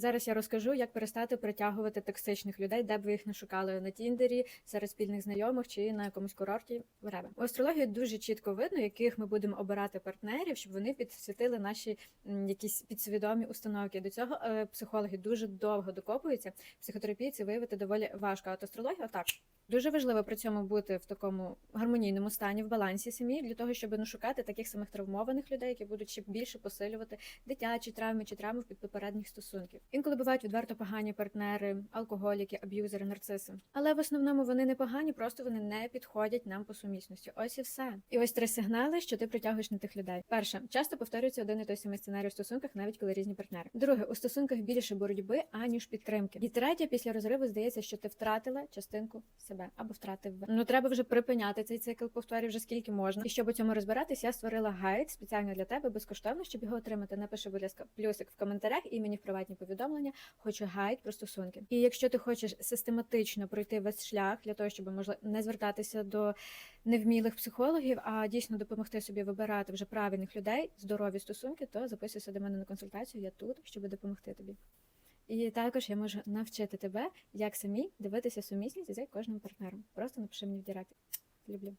Зараз я розкажу, як перестати притягувати токсичних людей, де б ви їх не шукали на Тіндері, серед спільних знайомих чи на якомусь курорті. whatever. У астрології дуже чітко видно, яких ми будемо обирати партнерів, щоб вони підсвітили наші якісь підсвідомі установки. До цього е, психологи дуже довго докопуються. Психотерапії це виявити доволі важко. От астрологія так. Дуже важливо при цьому бути в такому гармонійному стані, в балансі самі, для того, щоб не шукати таких самих травмованих людей, які будуть ще більше посилювати дитячі травми чи травми від попередніх стосунків. Інколи бувають відверто погані партнери, алкоголіки, аб'юзери, нарциси. Але в основному вони не погані, просто вони не підходять нам по сумісності. Ось і все. І ось три сигнали, що ти притягуєш не тих людей. Перше, часто повторюється один і той самий сценарій в стосунках, навіть коли різні партнери. Друге, у стосунках більше боротьби, аніж підтримки. І третє, після розриву здається, що ти втратила частинку себе або втратив. Ну треба вже припиняти цей цикл повторів вже скільки можна. І щоб у цьому розбиратись, я створила гайд спеціально для тебе безкоштовно, щоб його отримати. Напиши, будь ласка, плюсик в коментарях і мені в приватні повідомлення. Хочу гайд про стосунки. І якщо ти хочеш систематично пройти весь шлях для того, щоб можливо не звертатися до невмілих психологів, а дійсно допомогти собі вибирати вже правильних людей, здорові стосунки, то записуйся до мене на консультацію. Я тут, щоб допомогти тобі. І також я можу навчити тебе, як самі дивитися сумісність за кожним партнером. Просто напиши мені в директ. Люблю.